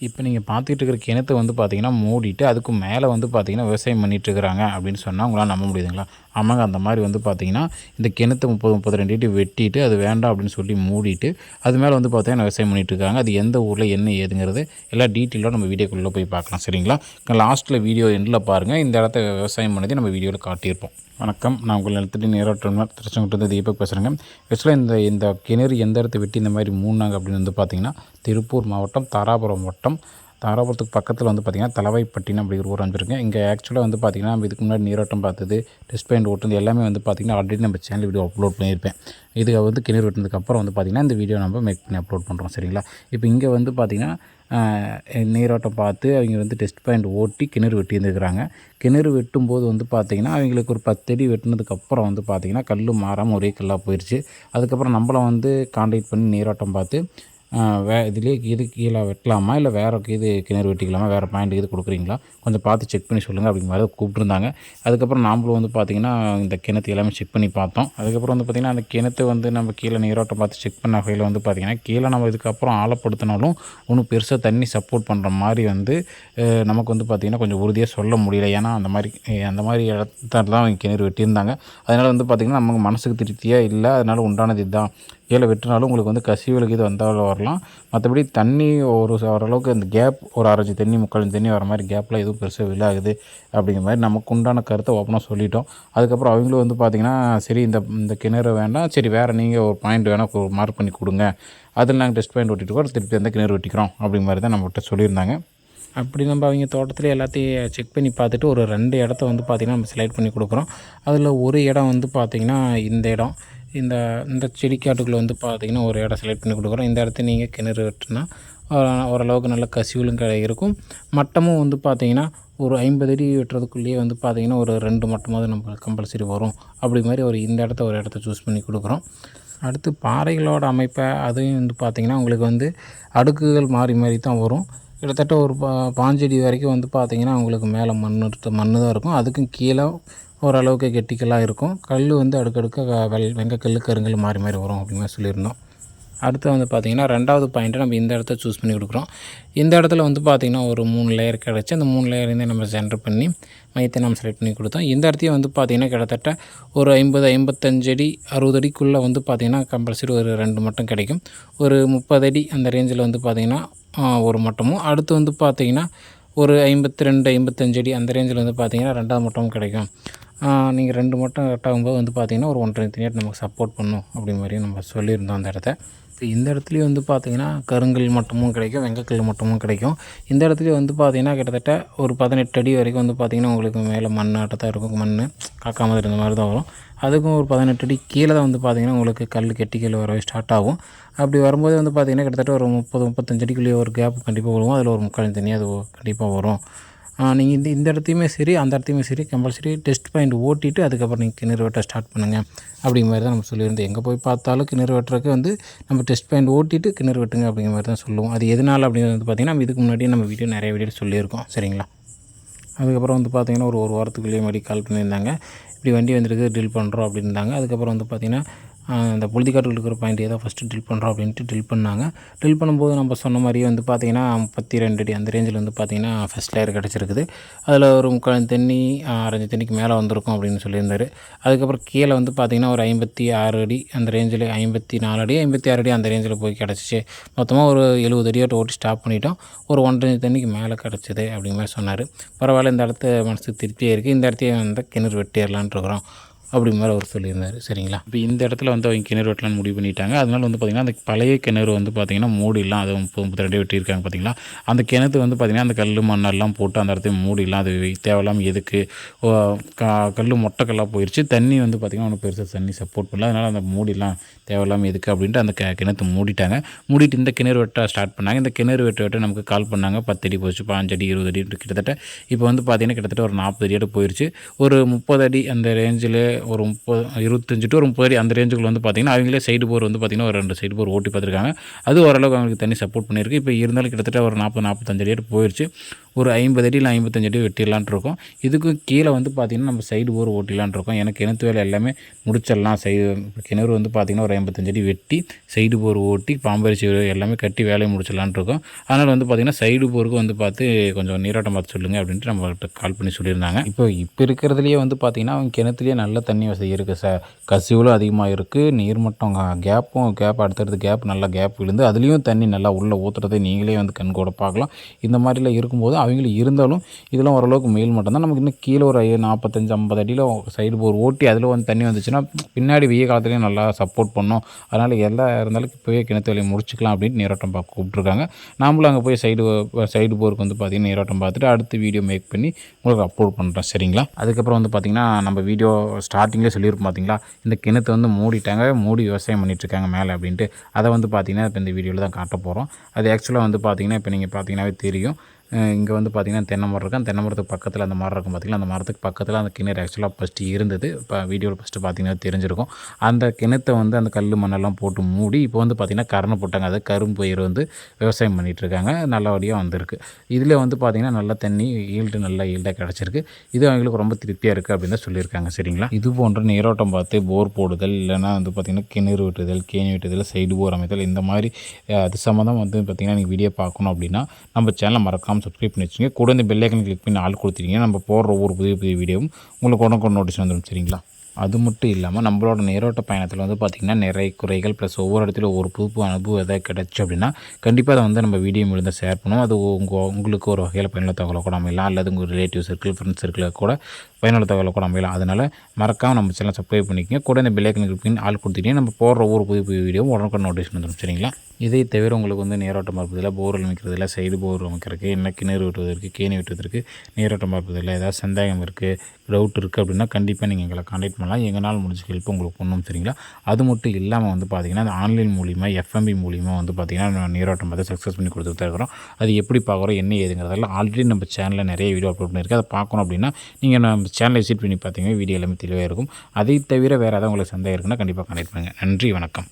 இப்போ நீங்கள் பார்த்துக்கிட்டு இருக்கிற கிணத்தை வந்து பார்த்தீங்கன்னா மூடிட்டு அதுக்கு மேலே வந்து பார்த்தீங்கன்னா விவசாயம் பண்ணிட்டு இருக்கிறாங்க அப்படின்னு சொன்னால் உங்களால் நம்ப முடியுதுங்களா? ஆமாங்க அந்த மாதிரி வந்து பார்த்தீங்கன்னா இந்த கிணத்து முப்பது முப்பது ரெண்டு அடி வெட்டிட்டு அது வேண்டாம் அப்படின்னு சொல்லி மூடிட்டு அது மேலே வந்து பார்த்தீங்கன்னா விவசாயம் பண்ணிகிட்ருக்காங்க இருக்காங்க. அது எந்த ஊரில் என்ன ஏதுங்கிறது எல்லா டீட்டெயிலாக நம்ம வீடியோக்குள்ளே போய் பார்க்கலாம். சரிங்களா? லாஸ்ட்டில் வீடியோ எண்டில் பாருங்கள் இந்த இடத்த விவசாயம் பண்ணதே நம்ம வீடியோவில் காட்டியிருப்போம். வணக்கம். நான் உங்கள் நிலத்தடி நேரோட்டம் திருச்செங்கோட்டு தீபக் பேசுகிறேங்க ஆக்சுவலாக இந்த இந்த கிணறு எந்த இடத்த வெட்டி இந்த மாதிரி மூணாங்க அப்படின்னு வந்து பார்த்திங்கன்னா திருப்பூர் மாவட்டம் தாராபுரம் வட்டம் தாராபுரத்துக்கு பக்கத்தில் வந்து பார்த்திங்கன்னா தலவாய்ப்பட்டினம் அப்படிங்கிற ஊர் அமைச்சிருக்கேன் இங்கே ஆக்சுவலாக வந்து பார்த்திங்கன்னா நம்ம இதுக்கு முன்னாடி நீரோட்டம் பார்த்தது டெஸ்ட் பாயிண்ட் ஓட்டுறது எல்லாமே வந்து பார்த்திங்கன்னா ஆல்ரெடி நம்ம சேனல் வீடியோ அப்லோட் பண்ணியிருப்பேன். இது வந்து கிணறு வெட்டினதுக்கு அப்புறம் வந்து பார்த்திங்கன்னா இந்த வீடியோ நம்ம மேக் பண்ணி அப்லோட் பண்ணுறோம் சரிங்களா? இப்போ இங்கே வந்து பார்த்திங்கன்னா நீரோட்டம் பார்த்து அவங்க வந்து டெஸ்ட் பாயிண்ட் ஓட்டி கிணறு வெட்டியிருந்துருக்குறாங்க. கிணறு வெட்டும்போது வந்து பார்த்திங்கன்னா அவங்களுக்கு ஒரு பத்தடி வெட்டினதுக்கப்புறம் வந்து பார்த்திங்கன்னா கல் மாறாமல் ஒரே கல்லாக போயிடுச்சு அதுக்கப்புறம் நம்மளை வந்து காண்டாக்ட் பண்ணி நீரோட்டம் பார்த்து வே இதுலேயே இது கீழே வெட்டலாமா? இல்லை வேறு இது கிணறு வெட்டிக்கலாமா? வேறு பாயிண்ட் இது கொடுக்குறீங்களா? கொஞ்சம் பார்த்து செக் பண்ணி சொல்லுங்கள் அப்படிங்கிற மாதிரி கூப்பிட்டுருந்தாங்க. அதுக்கப்புறம் நாமளும் வந்து பார்த்திங்கன்னா இந்த கிணத்து எல்லாமே செக் பண்ணி பார்த்தோம். அதுக்கப்புறம் வந்து பார்த்திங்கன்னா அந்த கிணத்து வந்து நம்ம கீழே நீரோட்டம் பார்த்து செக் பண்ண வகையில் வந்து பார்த்திங்கன்னா கீழே நம்ம இதுக்கப்புறம் ஆழப்படுத்தினாலும் ஒன்றும் பெருசாக தண்ணி சப்போர்ட் பண்ணுற மாதிரி வந்து நமக்கு வந்து பார்த்திங்கன்னா கொஞ்சம் உறுதியாக சொல்ல முடியல. ஏன்னா அந்த மாதிரி அந்த மாதிரி இடத்துல தான் அவங்க கிணறு வெட்டியிருந்தாங்க. அதனால் வந்து பார்த்திங்கன்னா நமக்கு மனசுக்கு திருப்தியாக இல்லை. அதனால் உண்டானது இதுதான். கீழே வெட்டினாலும் உங்களுக்கு வந்து கசிவுகளுக்கு இது வந்தாலும் வரலாம். மற்றபடி தண்ணி ஒரு ஓரளவுக்கு இந்த கேப் ஒரு அரைஞ்சி தண்ணி முக்கால் தண்ணி வர மாதிரி கேப்பில் எதுவும் பெருசாக விழாகுது அப்படிங்கிற மாதிரி நமக்கு உண்டான கருத்தை ஓப்பனாக சொல்லிட்டோம். அதுக்கப்புறம் அவங்களும் வந்து பார்த்திங்கன்னா சரி இந்த இந்த கிணறு வேண்டாம். சரி வேறு நீங்கள் ஒரு பாயிண்ட் வேணால் மார்க் பண்ணி கொடுங்க. அதில் நாங்கள் டெஸ்ட் பாயிண்ட் ஒட்டிட்டு கூட திருப்பி அந்த கிணறு வெட்டிக்கிறோம் அப்படிங்கிற மாதிரி தான் நம்மகிட்ட சொல்லியிருந்தாங்க. அப்படி நம்ம அவங்க தோட்டத்தில் எல்லாத்தையும் செக் பண்ணி பார்த்துட்டு ஒரு ரெண்டு இடத்த வந்து பார்த்திங்கன்னா நம்ம செலக்ட் பண்ணி கொடுக்குறோம். அதில் ஒரு இடம் வந்து பார்த்திங்கன்னா இந்த இடம். இந்த இந்த செடிக்காட்டுக்குள்ளே வந்து பார்த்திங்கன்னா ஒரு இடம் செலக்ட் பண்ணி கொடுக்குறோம். இந்த இடத்த நீங்கள் கிணறு வெட்டினா ஓரளவுக்கு நல்ல கசிவுலும் க இருக்கும். மட்டமும் வந்து பார்த்திங்கன்னா ஒரு ஐம்பது அடி வெட்டுறதுக்குள்ளேயே வந்து பார்த்திங்கன்னா ஒரு ரெண்டு மட்டமாவது நம்ம கம்பல்சரி வரும். அப்படி மாதிரி ஒரு இந்த இடத்த ஒரு இடத்த சூஸ் பண்ணி கொடுக்குறோம். அடுத்து பாறைகளோட அமைப்பை அதையும் வந்து பார்த்திங்கன்னா உங்களுக்கு வந்து அடுக்குகள் மாறி மாறி தான் வரும். கிட்டத்தட்ட ஒரு பா பாஞ்சடி வரைக்கும் வந்து பார்த்திங்கன்னா உங்களுக்கு மேலே மண் மண் தான் இருக்கும். அதுக்கும் கீழே ஓரளவுக்கு கெட்டிக்கலாக இருக்கும். கல் வந்து அடுக்கடுக்க வெள் வெங்கக்கல் கருங்கல் மாறி மாறி வரும் அப்படிங்கிற சொல்லியிருந்தோம். அடுத்து வந்து பார்த்திங்கன்னா ரெண்டாவது பாயிண்ட்டை நம்ம இந்த இடத்த சூஸ் பண்ணி கொடுக்குறோம். இந்த இடத்துல வந்து பார்த்திங்கன்னா ஒரு மூணு லேயர் கிடச்சி அந்த மூணு லேயர்லேருந்து நம்ம சென்டர் பண்ணி மையத்தை நம்ம செலக்ட் பண்ணி கொடுத்தோம். இந்த இடத்தையும் வந்து பார்த்திங்கன்னா கிட்டத்தட்ட ஒரு ஐம்பது ஐம்பத்தஞ்சு அடி அறுபது அடிக்குள்ளே வந்து பார்த்திங்கன்னா கம்பல்சரி ஒரு ரெண்டு மட்டம் கிடைக்கும். ஒரு முப்பது அடி அந்த ரேஞ்சில் வந்து பார்த்திங்கன்னா ஒரு மட்டமும். அடுத்து வந்து பார்த்திங்கன்னா ஒரு ஐம்பத்தி ரெண்டு ஐம்பத்தஞ்சு அடி அந்த ரேஞ்சில் வந்து பார்த்திங்கன்னா ரெண்டாவது மட்டமும் கிடைக்கும். நீங்கள் ரெண்டு மட்டம் கட்டாகும்போது வந்து பார்த்திங்கன்னா ஒரு ஒன்றரை தனியாக நமக்கு சப்போர்ட் பண்ணும் அப்படி மாதிரியும் நம்ம சொல்லியிருந்தோம் அந்த இடத்த. இப்போ இந்த இடத்துலையும் வந்து பார்த்திங்கன்னா கருங்கல் மட்டமும் கிடைக்கும் வெங்கக்கல் மட்டமும் கிடைக்கும். இந்த இடத்துலையும் வந்து பார்த்திங்கன்னா கிட்டத்தட்ட ஒரு பதினெட்டு அடி வரைக்கும் வந்து பார்த்திங்கன்னா உங்களுக்கு மேலே மண்ணாட்டத்தான் இருக்கும் மண் காக்கா மாதிரி இருந்த மாதிரி தான் வரும். அதுக்கும் ஒரு பதினெட்டு அடி கீழே தான் வந்து பார்த்திங்கன்னா உங்களுக்கு கல் கெட்டிக்கல் வரவே ஸ்டார்ட் ஆகும். அப்படி வரும்போது வந்து பார்த்திங்கன்னா கிட்டத்தட்ட ஒரு முப்பது முப்பத்தஞ்சு அடிக்குள்ளேயே ஒரு கேப் கண்டிப்பாக விழுவும். அதில் ஒரு முக்கால் தண்ணி அது கண்டிப்பாக வரும். நீங்கள் இந்த இந்த இடத்தையுமே சரி அந்த இடத்தையுமே சரி கம்பல்சரி டெஸ்ட் பாயிண்ட் ஓட்டிட்டு அதுக்கப்புறம் நீங்கள் கிணறு வெட்ட ஸ்டார்ட் பண்ணுங்கள் அப்படிங்கிற மாதிரி தான் நம்ம சொல்லியிருந்தோம். எங்கே போய் பார்த்தாலும் கிணறு வெட்டுறதுக்கு வந்து நம்ம டெஸ்ட் பாயிண்ட் ஓட்டிட்டு கிணறு வெட்டுங்க அப்படிங்கிற மாதிரி தான் சொல்லுவோம். அது எதனால் அப்படிங்கிறது வந்து பார்த்திங்கன்னா நம்ம இதுக்கு முன்னாடியே நம்ம வீடியோ நிறைய வீடியோ சொல்லியிருக்கோம். சரிங்களா? அதுக்கப்புறம் வந்து பார்த்திங்கன்னா ஒரு ஒரு வாரத்துக்குள்ளேயே மறுபடி கால் பண்ணியிருந்தாங்க. இப்படி வண்டி வந்துருக்கு ட்ரில் பண்ணுறோம் அப்படின்னாங்க. அதுக்கப்புறம் வந்து பார்த்திங்கன்னா அந்த புழுதிக்காட்டில் இருக்கிற பாயிண்ட் ஏதோ ஃபஸ்ட்டு ட்ரில் பண்ணுறோம் அப்படின்ட்டு ட்ரில் பண்ணாங்க. ட்ரில் பண்ணும்போது நம்ம சொன்ன மாதிரியே வந்து பார்த்திங்கன்னா முப்பத்தி ரெண்டு அடி அந்த ரேஞ்சில் வந்து பார்த்திங்கன்னா ஃபஸ்ட் லேயர் கிடச்சிருக்குது. அதில் ஒரு முக்கால் தண்ணி அரைஞ்சு தண்ணிக்கு மேலே வந்திருக்கும் அப்படின்னு சொல்லியிருந்தார். அதுக்கப்புறம் கீழே வந்து பார்த்திங்கன்னா ஒரு ஐம்பத்தி ஆறு அடி அந்த ரேஞ்சில் ஐம்பத்தி நாலு அடி ஐம்பத்தி ஆறு அடி அந்த ரேஞ்சில் போய் கிடச்சிச்சு. மொத்தமாக ஒரு எழுபது அடியோட்ட ஓட்டி ஸ்டாப் பண்ணிட்டோம். ஒரு ஒன்றரை தண்ணிக்கு மேலே கிடச்சிது அப்படிங்கிற மாதிரி சொன்னார். பரவாயில்ல இந்த இடத்த மனசுக்கு திருப்தியாக இருக்குது இந்த இடத்தையும் வந்து கிணறு வெட்டிடலான் இருக்கிறோம். அப்படி மாதிரி அவர் சொல்லியிருந்தார். சரிங்களா? இப்போ இந்த இடத்துல வந்து அவங்க கிணறு வெட்டலாம் முடிவு பண்ணிட்டாங்க. அதனால வந்து பார்த்திங்கன்னா அந்த பழைய கிணறு வந்து பார்த்திங்கன்னா மூடிடலாம் அது முப்பது முப்பத்தி ரெண்டு வெட்டியிருக்காங்க பார்த்தீங்களா அந்த கிணத்து வந்து பார்த்திங்கன்னா அந்த கல் மண்ணெல்லாம் போட்டு அந்த இடத்தையும் மூடிடலாம் அது தேவையில்லாமல் எதுக்கு ஓ, க- கல் மொட்டைக்கல்லாக போயிடுச்சு தண்ணி வந்து பார்த்திங்கன்னா ஒன்றும் பெருசாக தண்ணி சப்போர்ட் பண்ணல. அதனால் அந்த மூடிலாம் தேவையில்லாமல் எதுக்கு அப்படின்ட்டு அந்த க கிணத்து மூடிட்டாங்க. மூடிட்டு இந்த கிணறு வெட்ட ஸ்டார்ட் பண்ணாங்க. இந்த கிணறு வெட்ட வெட்ட நமக்கு கால் பண்ணாங்க. பத்து அடி போச்சு பாஞ்சு அடி இருபது அடி கிட்டத்தட்ட. இப்போ வந்து பார்த்திங்கன்னா கிட்டத்தட்ட ஒரு நாற்பது அடியோட போயிடுச்சு ஒரு முப்பது அடி அந்த ரேஞ்சில் ஒரு முப்பது இருபத்தஞ்சு டு ஒரு முப்பது அடி அந்த ரேஞ்சுக்குள்ள வந்து பார்த்திங்கன்னா அவங்களே சைடு போர் வந்து பார்த்திங்கன்னா ஒரு ரெண்டு சைடு போர் ஓட்டி பார்த்துருக்காங்க அது ஓரளவுக்கு அவங்களுக்கு தண்ணி சப்போர்ட் பண்ணியிருக்கு. இப்போ இருந்தாலும் கிட்டத்தட்ட ஒரு நாற்பது நாற்பத்தஞ்சு அடி போயிடுச்சு ஒரு ஐம்பது அடி இல்லை ஐம்பத்தஞ்சு அடி வெட்டிடலான் இருக்கோம். இதுக்கும் கீழே வந்து பார்த்திங்கன்னா நம்ம சைடு போர் ஓட்டிடலான் இருக்கோம். எனக்கு கிணத்து வேலை எல்லாமே முடிச்சிடலாம். சை கிணறு வந்து பார்த்திங்கன்னா ஒரு ஐம்பத்தஞ்சு அடி வெட்டி சைடு போர் ஓட்டி பாம்பரிசி எல்லாமே கட்டி வேலையை முடிச்சிடலான் இருக்கோம். அதனால் வந்து பார்த்திங்கன்னா சைடு போருக்கு வந்து பார்த்து கொஞ்சம் நீராட்டம் பார்த்து சொல்லுங்கள் அப்படின்ட்டு நம்மகிட்ட கால் பண்ணி சொல்லியிருந்தாங்க. இப்போ இப்போ இருக்கிறதுலையே வந்து பார்த்திங்கன்னா அவங்க கிணத்துலேயே நல்ல தண்ணி வசதி இருக்குது சார். கசிவுகளும் அதிகமாக இருக்குது நீர்மட்டம் கேப்பும் கேப் அடுத்தடுத்து கேப் நல்லா கேப் விழுந்து அதுலேயும் தண்ணி நல்லா உள்ளே ஊற்றுறதை நீங்களே வந்து கண் கூட பார்க்கலாம். இந்த மாதிரிலாம் இருக்கும்போது அவங்களும் இருந்தாலும் இதெல்லாம் ஓரளவுக்கு மேல் மட்டும்தான். நமக்கு இன்னும் கீழே ஒரு ஐ நாற்பத்தஞ்சு ஐம்பது அடியில் சைடு போர் ஓட்டி அதில் வந்து தண்ணி வந்துச்சுன்னா பின்னாடி வெய்ய காலத்துலேயும் நல்லா சப்போர்ட் பண்ணும். அதனால் எல்லாம் இருந்தாலும் இப்போவே கிணத்து வேலையை முடிச்சுக்கலாம் அப்படின்னு நீரோட்டம் பார்க்க கூப்பிட்ருக்காங்க நாமளும் அங்கே போய் சைடு சைடு போருக்கு வந்து பார்த்திங்கன்னா நீரோட்டம் பார்த்துட்டு அடுத்து வீடியோ மேக் பண்ணி உங்களுக்கு அப்லோட் பண்ணுறேன் சரிங்களா? அதுக்கப்புறம் வந்து பார்த்திங்கன்னா நம்ம வீடியோ ஸ்டார்டிங்லேயே சொல்லியிருப்போம் பார்த்தீங்களா இந்த கிணத்தை வந்து மூடிட்டாங்க மூடி விவசாயம் பண்ணிகிட்ருக்காங்க மேலே அப்படின்ட்டு. அதை வந்து பார்த்திங்கன்னா இப்போ இந்த வீடியோவில் தான் காட்ட போகிறோம் அது ஆக்சுவலாக வந்து பார்த்திங்கன்னா இப்போ நீங்கள் பார்த்தீங்கன்னாவே தெரியும். இங்கே வந்து பார்த்திங்கன்னா தென்னை மரம் இருக்கும் அந்த தென்னை மரத்துக்கு பக்கத்தில் அந்த மரம் இருக்கும் பார்த்திங்கன்னா அந்த மரத்துக்கு பக்கத்தில் அந்த கிணறு ஆக்சுவலாக ஃபஸ்ட்டு இருந்தது. இப்போ வீடியோவில் ஃபஸ்ட்டு பார்த்திங்கன்னா தெரிஞ்சிருக்கும். அந்த கிணத்தை வந்து அந்த கல் மண்ணெல்லாம் போட்டு மூடி இப்போ வந்து பார்த்திங்கன்னா கரணை போட்டாங்க. அதாவது கரும்பு பயிர் வந்து விவசாயம் பண்ணிகிட்ருக்காங்க நல்லபடியாக வந்திருக்கு. இதில் வந்து பார்த்திங்கன்னா நல்ல தண்ணி ஈல்டு நல்லா ஈல்டாக கிடச்சிருக்கு. இது அவங்களுக்கு ரொம்ப திருப்தியாக இருக்குது அப்படின்னு தான் சொல்லியிருக்காங்க. சரிங்களா? இது போன்ற நீரோட்டம் பார்த்து போர் போடுதல் இல்லைனா வந்து பார்த்திங்கன்னா கிணறு வெட்டுதல் கேணி வெட்டுதல் சைடு போர் அமைத்தல் இந்த மாதிரி அது சம்மந்தம் வந்து பார்த்திங்கன்னா நீங்கள் வீடியோ பார்க்கணும் அப்படின்னா நம்ம சேனலை மறக்காமல் மறக்காமல் சப்ஸ்கிரைப் பண்ணி வச்சுங்க கூட இந்த பெல்லைக்கன் கிளிக் பண்ணி ஆள் கொடுத்துருங்க நம்ம போடுற ஒவ்வொரு புதிய புதிய வீடியோவும் உங்களுக்கு உடனே நோட்டீஸ் வந்துடும் சரிங்களா? அது மட்டும் இல்லாமல் நம்மளோட நேரோட்ட பயணத்தில் வந்து பார்த்திங்கன்னா நிறைய குறைகள் ப்ளஸ் ஒவ்வொரு இடத்துல ஒரு புது புது அனுபவம் எதாவது கிடச்சி அப்படின்னா கண்டிப்பாக அதை வந்து நம்ம வீடியோ மூலம் ஷேர் பண்ணுவோம். அது உங்கள் உங்களுக்கு ஒரு வகையில் பயனுள்ள தகவலை கூட அமையலாம். அல்லது உங்கள் ரிலேட்டிவ் சர்க்கிள் ஃப்ரெண்ட்ஸ் சர்க்கிளில் கூட பயனுள்ள தகவலை கூட அமையலாம். அதனால் மறக்காமல் நம்ம சேனல் சப்ஸ்கிரைப் பண்ணிக்கோங்க. கூட இந்த பெல்லைக்கன் கிளிக் ஆள் கொடுத்துட்டீங்கன்னா நம்ம போடுற ஒவ்வொரு புது புது வீடியோ உடனுக்கு நோட்டீஸ் வந்துடும் சரிங்களா? இதை தவிர உங்களுக்கு வந்து நீரோட்டம் பார்ப்பதில் போர் அமைக்கிறதுல சைடு போர் அமைக்கிறதுக்கு என்ன கிணறு வெட்டுவதற்கு கேணி வெட்டுவதற்கு நீரோட்டம் பார்ப்பதில் ஏதாவது சந்தேகம் இருக்குது டவுட் இருக்குது அப்படின்னா கண்டிப்பாக நீங்கள் எங்களை காண்டாக்ட் பண்ணலாம். எங்களால் முடிஞ்ச ஹெல்ப் உங்களுக்கு பண்ணும் சரிங்களா? அது மட்டும் இல்லாமல் வந்து பார்த்திங்கன்னா அந்த ஆன்லைன் மூலிமா எஃப்எம்பி மூலிமா வந்து பார்த்திங்கன்னா நீரோட்டம் பார்த்து சக்ஸஸ் பண்ணி கொடுத்துட்டு இருக்கிறோம். அது எப்படி பார்க்குறோம் என்ன ஏதுங்கிறதெல்லாம் ஆல்ரெடி நம்ம சேனலில் நிறைய வீடியோ அப்லோட் பண்ணியிருக்கு. அதை பார்க்கணும் அப்படின்னா நீங்கள் நம்ம சேனலை விசிட் பண்ணி பார்த்தீங்கன்னா வீடியோ எல்லாமே தெளிவாக இருக்கும். அதை தவிர வேறு ஏதாவது உங்களுக்கு சந்தேகம் இருக்குன்னா கண்டிப்பாக கனெக்ட் பண்ணுங்கள் நன்றி வணக்கம்.